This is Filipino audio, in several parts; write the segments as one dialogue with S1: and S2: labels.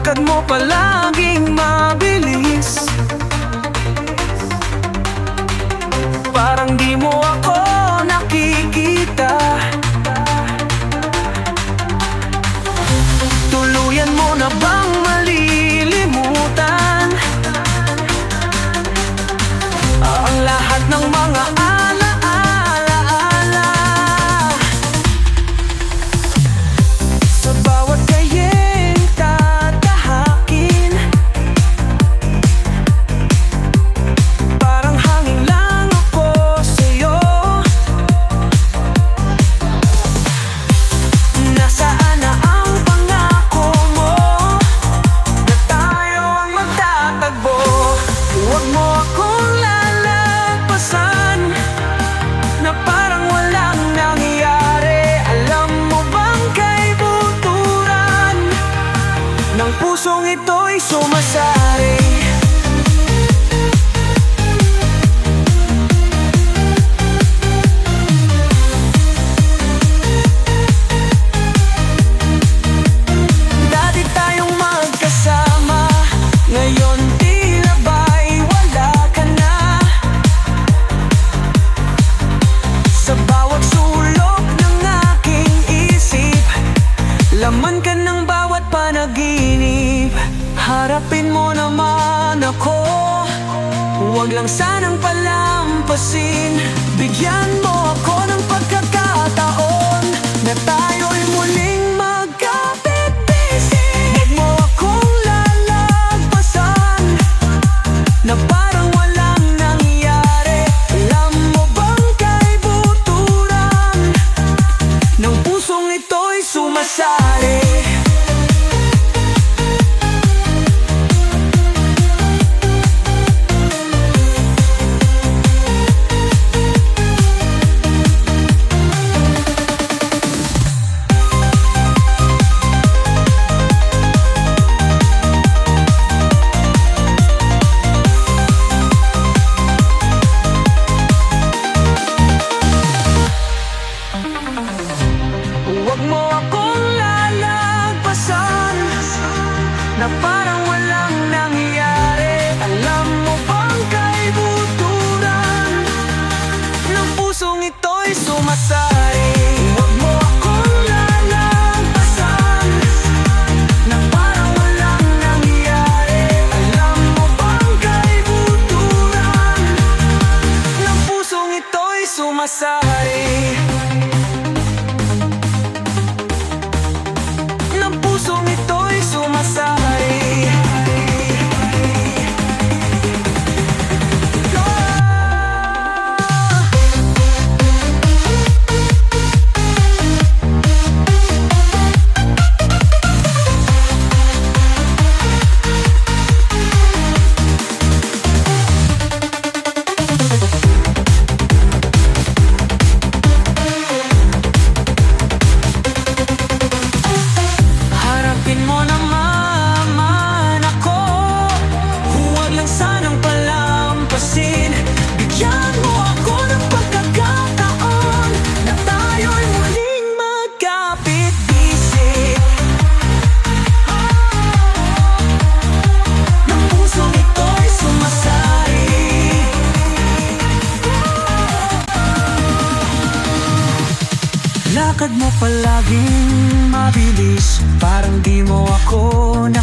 S1: Lakad mo palaging mabilis. Parang di mo ako nakikita. Tuluyan mo na bang Mo akong lalampasan Na parang walang nangyari. Alam mo bang kay buturan Ng pusong ito'y sumasari Huwag lang sanang palampasin. Bigyan mo ako ng pagkakataon Na tayo'y muling magkapit-bisig Huwag mo akong lalagpasan Na parang walang nangyari. Alam mo bang buturan Ng pusong ito'y sumasali Na parang walang nangyari. Alam mo bang kay buturan Ng pusong ito'y sumasari? Huwag mo akong lalagpasan Na parang walang nangyari. Alam mo bang kay buturan Ng pusong ito'y sumasari? Ng pusong ito'y sumasari Lakad mo palaging mabilis Parang di mo ako nakikita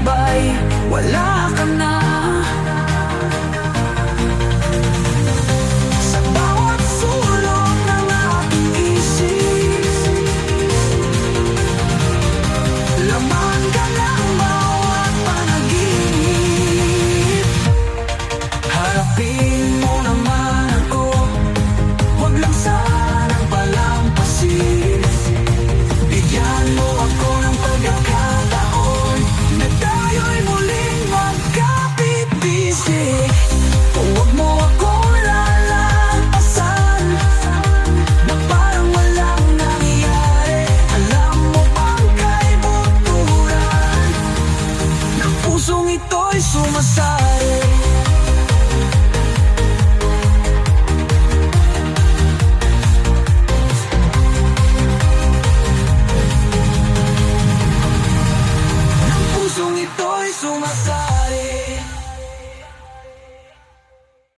S1: Ngayon tila ba'y wala ka na